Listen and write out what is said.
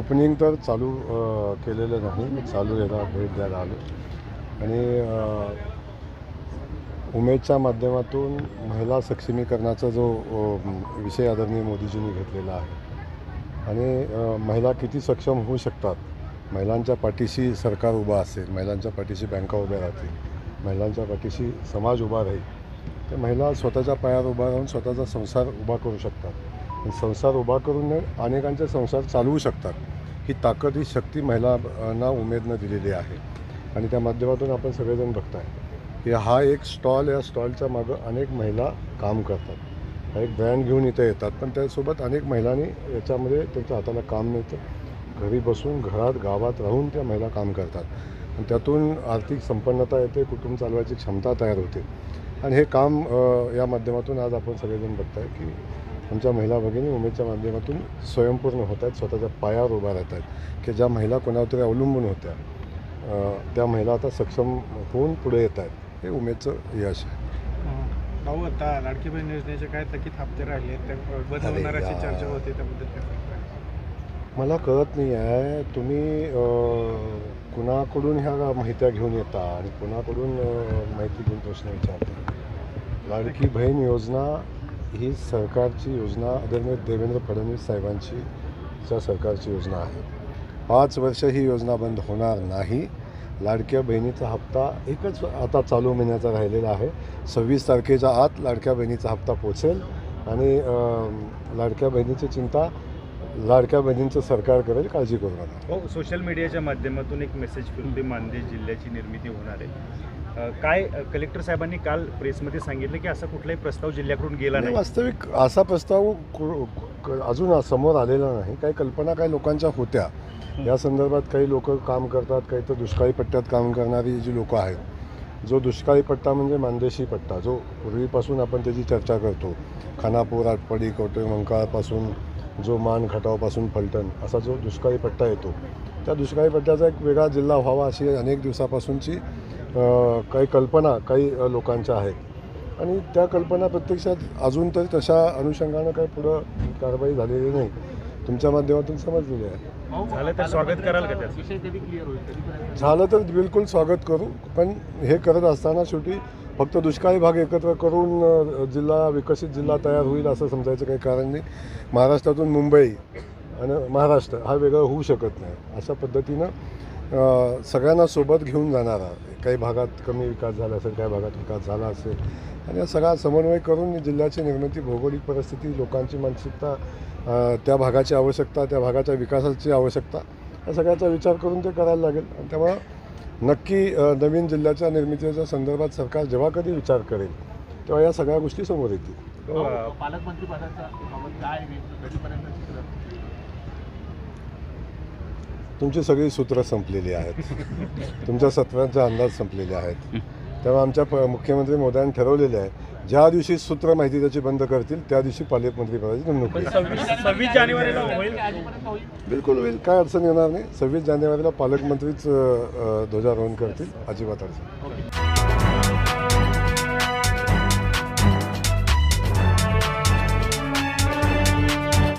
Opening तर चालू केलेलं नाही. चालू याला भेट द्यायला आलो. आणि उमेदच्या माध्यमातून महिला सक्षमीकरणाचा जो विषय आदरणीय मोदीजींनी घेतलेला आहे. आणि महिला किती सक्षम होऊ शकतात? महिलांच्या पाठीशी सरकार उभा असेल महिलांच्या पाठीशी बँका उभ्या राहतील महिलांच्या पाठीशी समाज उभा राहील तर महिला स्वतःच्या पायावर उभा राहून स्वतःचा संसार उभा करू शकतात. संसार उभा करून अनेकांचे संसार चालवू शकतात. ही ताकद ही शक्ती महिलांना उमेदनं दिलेली आहे. आणि त्या माध्यमातून आपण सगळेजण बघताय की हा एक स्टॉल या स्टॉलच्या मागं अनेक महिला काम करतात. हा एक ब्रँड घेऊन इथं येतात पण त्यासोबत अनेक महिलांनी याच्यामध्ये त्यांच्या हाताला काम मिळतं. घरी बसून घरात गावात राहून त्या महिला काम करतात. आणि त्यातून आर्थिक संपन्नता येते कुटुंब चालवायची क्षमता तयार होते. आणि हे काम या माध्यमातून आज आपण सगळेजण बघताय की आमच्या महिला भगिनी उमेदच्या माध्यमातून स्वयंपूर्ण होत आहेत स्वतःच्या पायावर उभा राहत आहेत की ज्या महिला कोणावर तरी अवलंबून होत्या त्या महिला आता सक्षम होऊन पुढे येत आहेत हे उमेदचं यश आहे भाऊ आता लाडकी बहीण योजनेचे काय थकीत हप्ते राहिले. चर्चा होती त्याबद्दल? मला कळत नाही आहे तुम्ही कुणाकडून ह्या माहित्या घेऊन येता आणि कुणाकडून माहिती घेऊन प्रश्न विचारता लाडकी बहीण योजना ही सरकारची योजना आदरणीय देवेंद्र फडणवीस साहेबांची च्या सरकारची योजना आहे. पाच वर्ष ही योजना बंद होणार नाही. लाडक्या बहिणीचा हप्ता एकच आता चालू महिन्याचा राहिलेला आहे. सव्वीस तारखेच्या आत लाडक्या बहिणीचा हप्ता पोचेल आणि लाडक्या बहिणीची चिंता लाडक्या बहिणींचं सरकार करेल काळजी करू नका. हो सोशल मीडियाच्या माध्यमातून एक मेसेज फिरते मानदेश जिल्ह्याची निर्मिती होणार आहे. काय कलेक्टर साहेबांनी काल प्रेसमध्ये सांगितलं की असा कुठलाही प्रस्ताव जिल्ह्याकडून गेला नाही वास्तविक असा प्रस्ताव अजून समोर आलेला नाही. काही कल्पना काही लोकांच्या होत्या. या संदर्भात काही लोक काम करतात काही तर दुष्काळी पट्ट्यात काम करणारी जी लोकं आहेत जो दुष्काळी पट्टा म्हणजे मानदेशी पट्टा जो पूर्वीपासून आपण त्याची चर्चा करतो. खानापूर आटपाडी कवटे मंकाळपासून जो मान खटावपासून फलटण असा जो दुष्काळी पट्टा येतो. त्या दुष्काळी पट्ट्याचा एक वेगळा जिल्हा व्हावा अशी अनेक दिवसापासूनची काही कल्पना काही लोकांच्या आहेत. आणि त्या कल्पना प्रत्यक्षात अजून तरी तशा अनुषंगानं काही पुढं कारवाई झालेली नाही. तुमच्या माध्यमातून समजलेली आहे. झालं तर स्वागत कराल का झालं तर बिलकुल स्वागत करू पण हे करत असताना शेवटी फक्त दुष्काळी भाग एकत्र करून जिल्हा विकसित जिल्हा तयार होईल असं समजायचं काही कारण नाही. महाराष्ट्रातून मुंबई आणि महाराष्ट्र हा वेगळा होऊ शकत नाही अशा पद्धतीनं सगळ्यांना सोबत घेऊन जाणारा. काही भागात कमी विकास झाला असेल काही भागात विकास झाला असेल. आणि हा सगळा समन्वय करून जिल्ह्याची निर्मिती भौगोलिक परिस्थिती लोकांची मानसिकता त्या भागाची आवश्यकता त्या भागाच्या विकासाची आवश्यकता या सगळ्याचा विचार करून ते करायला लागेल. आणि त्यामुळं नक्की नवीन जिल्ह्याच्या निर्मितीच्या संदर्भात सरकार जेव्हा कधी विचार करेल तेव्हा या सगळ्या गोष्टी समोर येतील. हो, पालकमंत्री पदाचा काय तुमची सगळी सूत्रं संपलेली आहेत. तुमच्या सत्रांचे अंदाज संपलेले आहेत. तेव्हा आमच्या प मुख्यमंत्री मोदयांनी ठरवलेले आहे ज्या दिवशी सूत्र माहिती त्याची बंद करतील त्या दिवशी पालकमंत्री पदाची नेमणूक होईल. बिलकुल होईल. काय अडचण येणार नाही. सव्वीस जानेवारीला पालकमंत्रीच ध्वजारोहण करतील अजिबात अडचण.